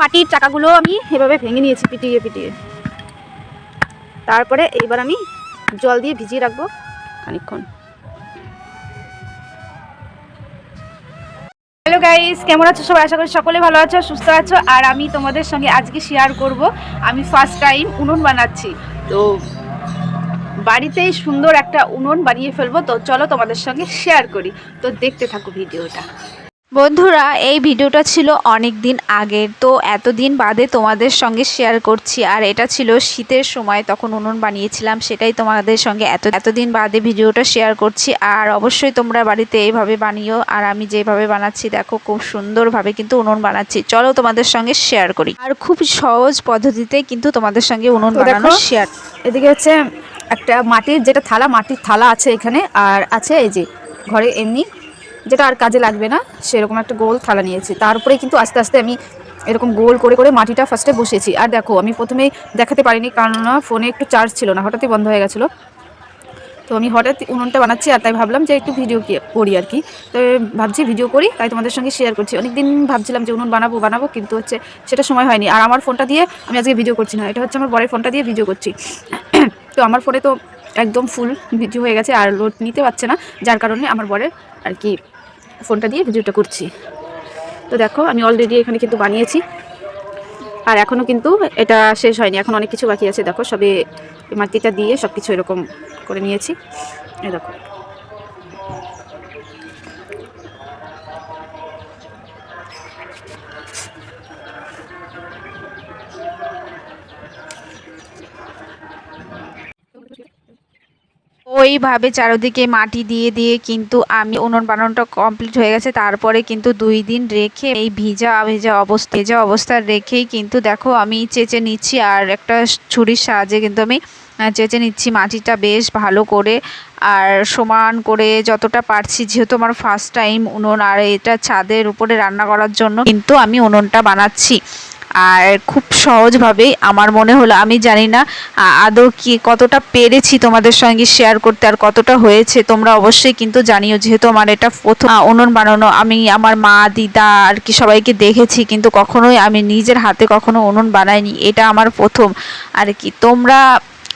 মাটির চাকাগুলো আমি এভাবে ভেঙে নিয়েছি পিটিয়ে পিটিয়ে। তারপরে এইবার আমি জল দিয়ে ভিজিয়ে রাখব খানিকক্ষণ। হ্যালো গাইস, কেমন আছো সবাই? আশা করি সকলে ভালো আছো, সুস্থ আছো। আর আমি তোমাদের সঙ্গে আজকে শেয়ার করব। আমি ফার্স্ট টাইম উনুন বানাচ্ছি। তো বাড়িতেই সুন্দর একটা উনুন বানিয়ে ফেলব। তো চলো তোমাদের সঙ্গে শেয়ার করি। তো দেখতে থাকো ভিডিওটা। বন্ধুরা এই ভিডিওটা ছিল অনেক দিন আগের। তো এতদিন বাদে তোমাদের সঙ্গে শেয়ার করছি। আর এটা ছিল শীতের সময় তখন উনুন বানিয়েছিলাম সেটাই তোমাদের সঙ্গে এত এতদিন বাদে ভিডিওটা শেয়ার করছি। আর অবশ্যই তোমরা বাড়িতে এইভাবে বানিও। আর আমি যেভাবে বানাচ্ছি দেখো খুব সুন্দরভাবে কিন্তু উনুন বানাচ্ছি। চলো তোমাদের সঙ্গে শেয়ার করি। আর খুব সহজ পদ্ধতিতে কিন্তু তোমাদের সঙ্গে উনুন বানানো শেয়ার এদিকে হচ্ছে একটা মাটির যেটা থালা মাটির থালা আছে এখানে। আর আছে এই যে ঘরে এমনি যেটা আর কাজে লাগবে না, সেরকম একটা গোল থালা নিয়েছি। তার উপরে কিন্তু আস্তে আস্তে আমি এরকম গোল করে করে মাটিটা ফার্স্টে বসেছি আর দেখো, আমি প্রথমেই দেখাতে পারিনি কারণ না ফোনে একটু চার্জ ছিল না, হঠাৎই বন্ধ হয়ে গেছিল। তো আমি হঠাৎ উনুনটা বানাচ্ছি আর তাই ভাবলাম যে একটু ভিডিও করি আর কি। তো ভাবছি ভিডিও করি, তাই তোমাদের সঙ্গে শেয়ার করছি। অনেকদিন ভাবছিলাম যে উনুন বানাবো বানাবো, কিন্তু হচ্ছে সেটা সময় হয়নি। আর আমার ফোনটা দিয়ে আমি আজকে ভিডিও করছি না, এটা হচ্ছে আমার বরের ফোনটা দিয়ে ভিডিও করছি। তো আমার ফোনে তো একদম ফুল ভিডিও হয়ে গেছে, আর লোড নিতে পারছে না, যার কারণে আমার বরের আর কি ফোনটা দিয়ে ভিডিওটা করছি। তো দেখো, আমি অলরেডি এখানে কিন্তু বানিয়েছি। আর এখনও কিন্তু এটা শেষ হয়নি, এখন অনেক কিছু বাকি আছে। দেখো, সবে মাটিটা দিয়ে সব কিছু এরকম করে নিয়েছি। এই দেখো। ওইভাবে চারিদিকে মাটি দিয়ে দিয়ে কিন্তু আমি উনুন বানানোটা কমপ্লিট হয়ে গেছে। তারপরে কিন্তু দুই দিন রেখে এই ভিজা, ভেজা অবস্থা ভেজা অবস্থা রেখেই কিন্তু দেখো আমি চেঁচে নিচ্ছি আর একটা ছুরির সাহায্যে কিন্তু আমি চেঁচে নিচ্ছি মাটিটা বেশ ভালো করে। আর সমান করে যতটা পারছি, যেহেতু আমার ফার্স্ট টাইম উনুন, আর এটা ছাদের উপরে রান্না করার জন্য কিন্তু আমি উনুনটা বানাচ্ছি। আর খুব সহজভাবেই আমার মনে হলো, আমি জানি না আদৌ কি কতটা পেরেছি তোমাদের সঙ্গে শেয়ার করতে আর কতটা হয়েছে, তোমরা অবশ্যই কিন্তু জানিও, যেহেতু আমার এটা প্রথম উনুন বানানো, আমি আমার মা, দিদা আর কি সবাইকে দেখেছি, কিন্তু কখনোই আমি নিজের হাতে কখনো উনুন বানাইনি, এটা আমার প্রথম। আর কি তোমরা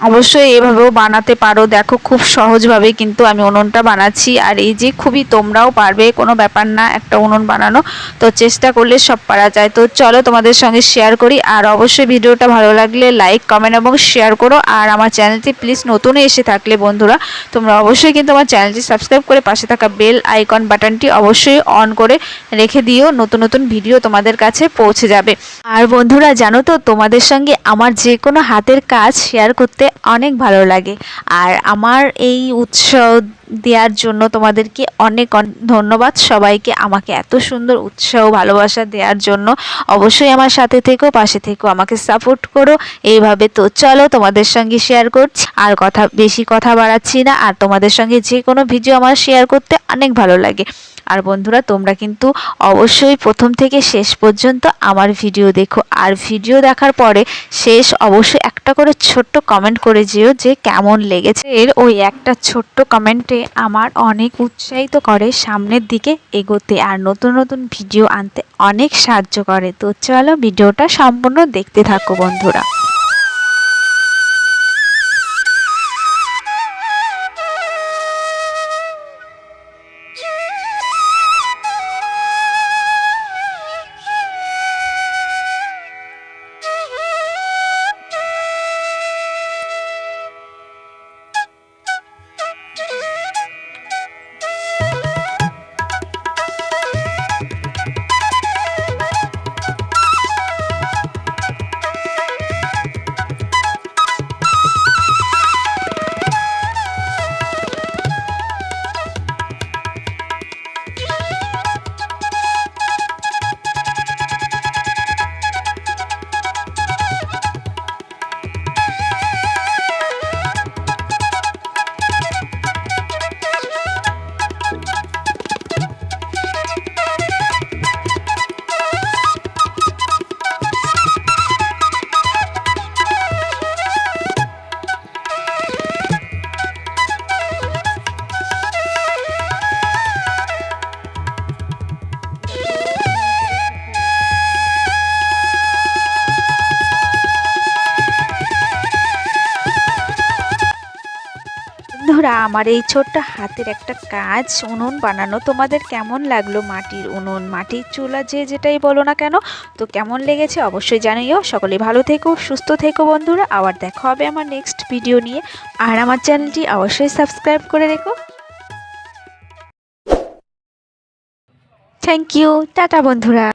অবশ্যই এভাবেও বানাতে পারো। দেখো, খুব সহজভাবে কিন্তু আমি উনুনটা বানাচ্ছি। আর এই যে খুবই তোমরাও পারবে, কোনো ব্যাপার না, একটা উনুন বানানো। তো চেষ্টা করলে সব পারা যায়। তো চলো তোমাদের সঙ্গে শেয়ার করি। আর অবশ্যই ভিডিওটা ভালো লাগলে লাইক কমেন্ট এবং শেয়ার করো। আর আমার চ্যানেলটি প্লিজ নতুন এসে থাকলে বন্ধুরা, তোমরা অবশ্যই কিন্তু আমার চ্যানেলটি সাবস্ক্রাইব করে পাশে থাকা বেল আইকন বাটনটি অবশ্যই অন করে রেখে দিও। নতুন নতুন ভিডিও তোমাদের কাছে পৌঁছে যাবে। আর বন্ধুরা, জানো তো, তোমাদের সঙ্গে আমার যে কোনো হাতের কাজ শেয়ার করতে অনেক ভালো লাগে। আর আমার এই উৎসাহ দেওয়ার জন্য তোমাদেরকে অনেক ধন্যবাদ সবাইকে আমাকে এত সুন্দর উৎসাহ ভালোবাসা দেওয়ার জন্য। অবশ্যই আমার সাথে থেকো, পাশে থেকো, আমাকে সাপোর্ট করো। এইভাবে তো চলো, তোমাদের সঙ্গে শেয়ার করছি। আর কথা, বেশি কথা বাড়াচ্ছি না। আর তোমাদের সঙ্গে যে কোনো ভিডিও আমার শেয়ার করতে অনেক ভালো লাগে। আর বন্ধুরা, তোমরা কিন্তু অবশ্যই প্রথম থেকে শেষ পর্যন্ত আমার ভিডিও দেখো। আর ভিডিও দেখার পরে শেষ অবশ্যই একটা করে ছোট্ট কমেন্ট করে যেও যে কেমন লেগেছে। এর ওই একটা ছোট্ট কমেন্টে আমার অনেক উৎসাহিত করে সামনের দিকে এগোতে আর নতুন নতুন ভিডিও আনতে অনেক সাহায্য করে। তো চলো ভিডিওটা সম্পূর্ণ দেখতে থাকো বন্ধুরা। বন্ধুরা, আমার এই ছোট্ট হাতের একটা কাজ। উনুন বানানো। তোমাদের কেমন লাগল মাটির উনুন? মাটির চুলা যে যেটাই বলো না কেন, তো কেমন লেগেছে অবশ্যই জানিও। সকলে ভালো থেকো, সুস্থ থেকো বন্ধুরা। আবার দেখা হবে আমার নেক্সট ভিডিও নিয়ে। আর আমার চ্যানেলটি অবশ্যই সাবস্ক্রাইব করে রেখো। থ্যাংক ইউ টাটা বন্ধুরা।